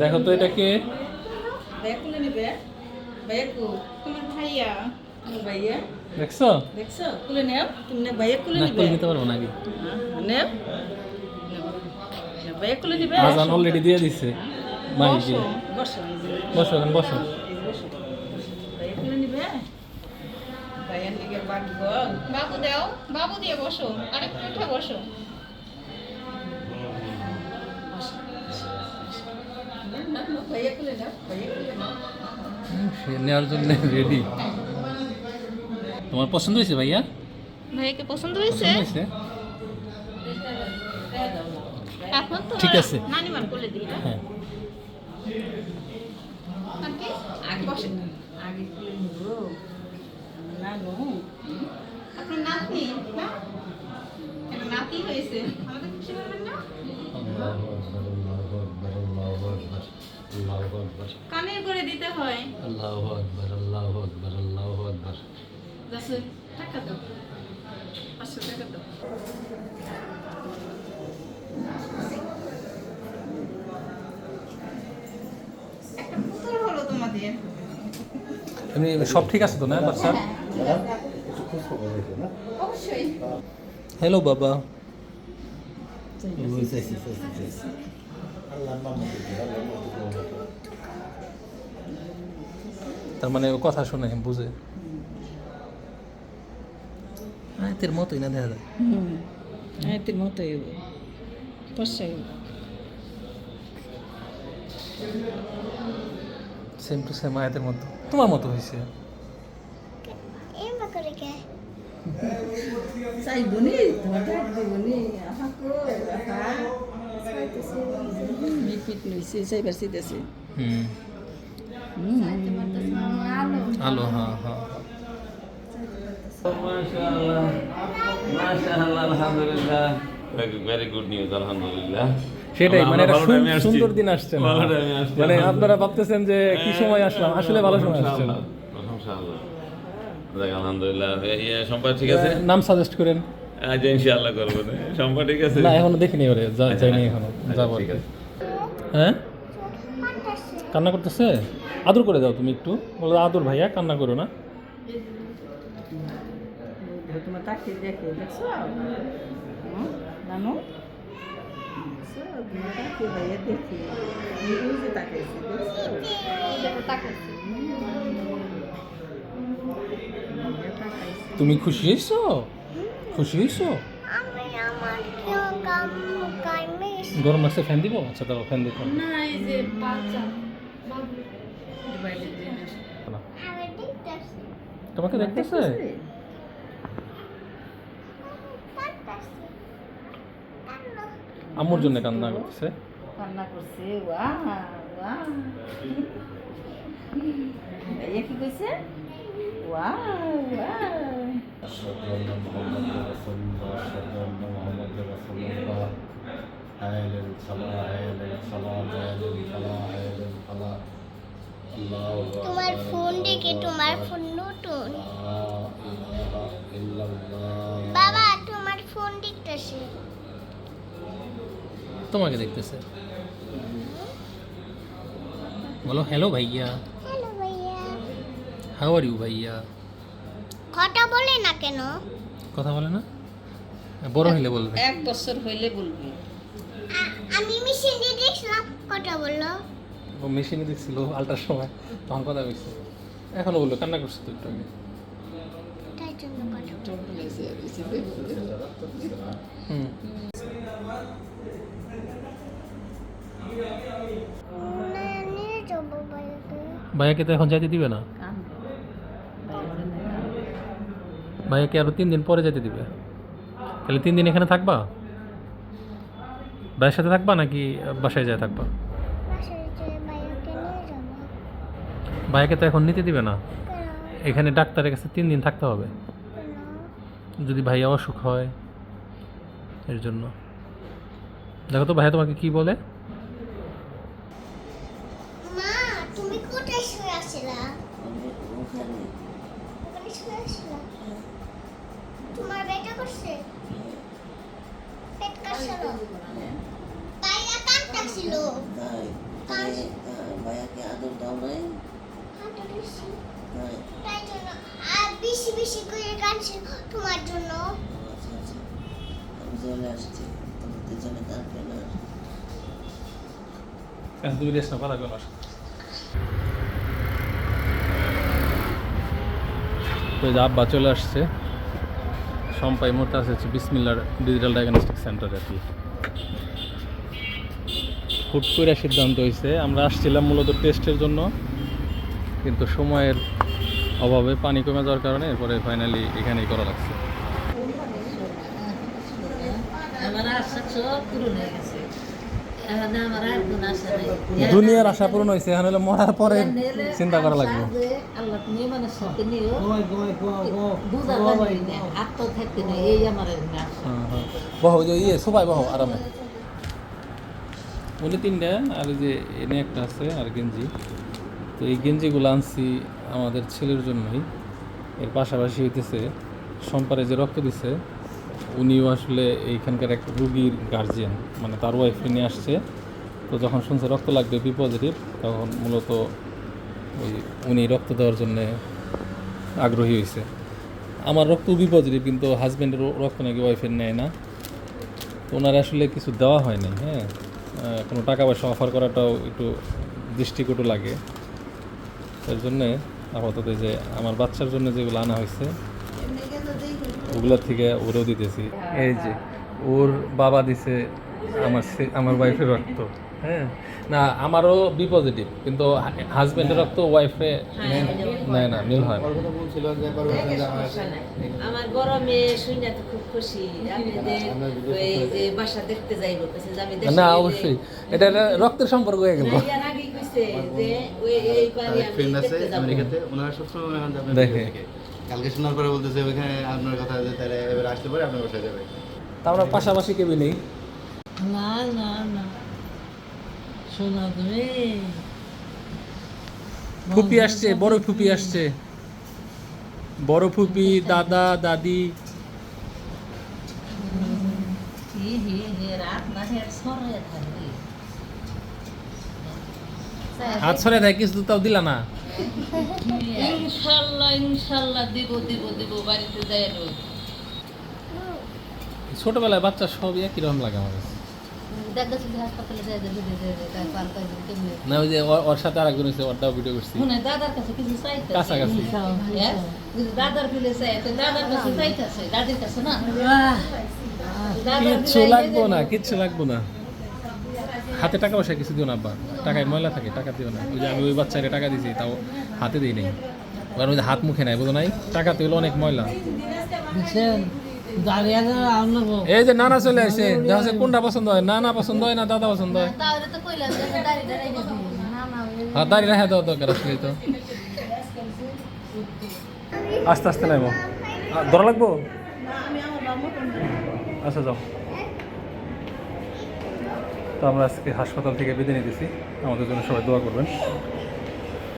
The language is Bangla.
দেখো তো এটা কে? ভাইয়া ভাইয়া? ভাইয়া? দেখছ? দেখছ? কুলে নেও। তুমি না ভাইয়া কুলে নিবে? নিতে পারব নাকি? নেও। ভাইয়া কুলে নিবে? আজান অলরেডি দিয়ে দিছে। মাইকে বসো ভাইয়া কুলে নিবে? ভাইয়ার লিগে বাঁধব বাবু দাও বাবু দিয়ে বসো। আরেকটু উঠে বসো। সে নেওয়ার জন্য রেডি তোমার পছন্দ হয়েছে ভাইয়া? ভাইকে পছন্দ হয়েছে? পছন্দ হয়েছে? এখন ঠিক আছে। নানিমার কোলে দিই হ্যাঁ। আগে বসে। আগে আপনার নাতনি না? নাতি হয়েছে? আমাদের খুশি করবেন না? কানের করে দিতে হয়। আল্লাহ আকবার আল্লাহ আকবার আল্লাহ আকবার দশ টাকা দাও। পাঁচশো টাকা দাও। একটা পুতুল হলো তোমাদের। এমনি সব ঠিক আছে তো না? বাচ্চা অবশ্যই। হ্যালো বাবা। তার মানে কথা শুনে বুঝে? আয়তের মতোই না দেখা যায়? আয়তের মতোই পশ্চাই সেম টু সেম আয়াতের মতো। তোমার মতো হয়েছে তোমার বিপিট চাইবার চাইতেছে। আলো। হ্যাঁ হ্যাঁ মাশাআল্লাহ মাশাআল্লাহ আলহামদুলিল্লাহ। ভেরি গুড নিউজ আলহামদুলিল্লাহ। সেটাই মানে একটা ভালো সুন- time এ আসছি। সুন্দর দিন আসছি, মানে আপনারা ভাবতেছেন যে কি সময় আসলাম? আসলে ভালো সময় আসছে প্রশংসা আল্লাহ, প্রশংসা আল্লাহ। যাক, আলহামদুলিল্লাহ। ইয়ে, সম্পা ঠিক আছে? নাম সাজেস্ট করেন। আজ ইনশাআল্লাহ করব না। সম্পা ঠিক আছে? না এখনও দেখিনি ওরে যাইনি এখনও আচ্ছা, যাব ঠিক আছে। হ্যাঁ? কান্না করতেছে? আদর করে দাও তুমি একটু। বলো আদর ভাইয়া কান্না করো না। তোমার তাকে দেখে তুমি খুশি হয়েছো? খুশি হয়েছো? আমার গরম লাগছে ফ্যান দিব? আচ্ছা দাও ফ্যান দেখতেছি। তোমাকে দেখতেছে? আম্মুর জন্য কান্না করতেছে। কান্না করছে ওয়া ওয়া। কি কইছে? তোমার ফোন দেখে তোমার ফোন নতুন। বাবা, তোমার ফোন দেখতেছে। তোমাকে দেখতেছে। বলো হ্যালো ভাইয়া। হাউ আর ইউ ভাইয়া? কথা বলে না কেন? কথা বলে না? বড় হইলে বলবে। এক বছর হইলে বলবি। আমি মেশিন দিয়ে দেখলাম কথা বলল। ও মেশিনে দেখছিল আলটার সময় তখন কথা কইছে। এখনও বলল কান্না করছে তো একটু আগে। তাই জন্য কথা টোট বলেছে হুম। ভাইয়াকে তো এখন যাইতে দিবে না কান ভাইয়া জানে কান ভাইয়াকে আরও তিন দিন পরে যেতে দিবে। তাহলে তিন দিন এখানে থাকবা? ভাইয়ের সাথে থাকবা নাকি বাসায় যায় থাকবা? ভাইয়াকে তো এখন নিতে দিবে না। এখানে ডাক্তারের কাছে তিন দিন থাকতে হবে। যদি ভাইয়া অসুখ হয় এর জন্য। দেখো তো ভাইয়া তোমাকে কি বলে? মা তুমি কোথায় শুয়ে আসছিলা ওখানে শুয়ে আসছিলা করছে? পেট কাটছিল হ্যাঁ। বাইরা কান তাই তাই আদর দাও নাই? বেশি তাই। জন্য আর বেশি বেশি করে তোমার জন্য। আচ্ছা, আচ্ছা। চলে আসছি। না আব্বা চলে আসছে। সম্পাই মোটা আছে হচ্ছে বিসমিল্লার ডিজিটাল ডায়াগনস্টিক সেন্টার আর কি। হুট করে সিদ্ধান্ত হয়েছে আমরা আসছিলাম মূলত টেস্টের জন্য, কিন্তু সময়ের অভাবে পানি কমে যাওয়ার কারণে এরপরে ফাইনালি এখানেই করা লাগছে। আশা পূরণ হয়ে গেছে এখন আমার আর কোনো আশা নেই দুনিয়ার আশা পূরণ হয়েছে, এখন মরার পরে চিন্তা করা লাগবে। হ্যাঁ হ্যাঁ। যে ইয়ে সবাই বহ, আরামে। বলি তিনটা, আর যে এনে একটা আছে, আর গেঞ্জি। তো এই গেঞ্জিগুলো আনছি আমাদের ছেলের জন্যই। এর পাশাপাশি হইতেছে সম্পারে যে রক্ত দিছে উনিও আসলে এইখানকার এক রুগীর গার্জিয়ান মানে তার ওয়াইফকে নিয়ে আসছে। তো যখন শুনছে রক্ত লাগবে বি পজিটিভ তখন মূলত ওই উনি রক্ত দেওয়ার জন্যে আগ্রহী হয়েছে আমার রক্ত বি পজিটিভ কিন্তু হাজব্যান্ডের রক্ত নাকি ওয়াইফের নেয় না। তো ওনার আসলে কিছু দেওয়া হয় নাই হ্যাঁ? কোনো টাকা পয়সা অফার করাটাও একটু দৃষ্টিকটু লাগে। তার জন্যে আপাতত যে আমার বাচ্চার জন্য যেগুলো আনা হয়েছে ওগুলোর থেকে ওরেও দিতেছি। এই যে ওর বাবা দিছে আমার আমার ওয়াইফের রক্ত হ্যাঁ? না আমারও বি পজিটিভ কিন্তু হাজব্যান্ডের রক্ত ওয়াইফে নেয় না মিল হয় আমার শুনে তো খুব খুশি। যে বাসা দেখতে যাইব না অবশ্যই। এটা রক্তের সম্পর্ক হয়ে গেল। দেখে। কালকে শোনার পরে বলতেছে ওইখানে আপনার কথা যে তাহলে এবার আসতে পারে আপনার বাসায় যাবে। তা আমরা পাশাপাশি কেবি নেই? না না না। শোনা তুমি। ফুপি আসছে বড় ফুপি আসছে। বড় ফুপি দাদা দাদি। হি হি হি রাত না হের সরে থাকি। হাত সরে দেয় কিছু তাও দিলা না। ইনশাআল্লাহ ইনশাআল্লাহ দিব দিব দিব বাড়িতে যাই রোজ। ছোটবেলায় বাচ্চা সব একই রকম লাগে আমার কাছে। দেখতেছি যে হাসপাতালে যাই যাবে যে যে তার পাল পাই কেমনে? না ওই যে ওর- ওর সাথে আরেকজন হয়েছে ওরটাও ভিডিও করছি। দাদার কাছে কিছু চাইতে কাছাকাছি। দাদার ফিলে চাই দাদার কাছে চাইতেছে দাদির কাছে না? কিচ্ছু লাগবো না কিচ্ছু লাগবো না। হাতে টাকা পয়সা কিছু দিও না, আব্বা। টাকায় ময়লা থাকে, টাকা দিও না। ওই যে আমি ওই বাচ্চারে টাকা দিয়েছি তাও হাতে দিই নাই। কারণ ওই যে হাত মুখে নাই, বুঝো নাই? টাকাতে হলো অনেক ময়লা। এই যে নানা চলে আসে দেখা কোনটা পছন্দ হয়? নানা পছন্দ হয় না দাদা পছন্দ হয়? তো দাঁড়িয়ে রাখা দেওয়া দরকার আসলে তো। আস্তে আস্তে নাইব ধরা লাগবো? আচ্ছা যাও। তো আমরা আজকে হাসপাতাল থেকে বেঁধে নিতেছি। আমাদের জন্য সবাই দোয়া করবেন।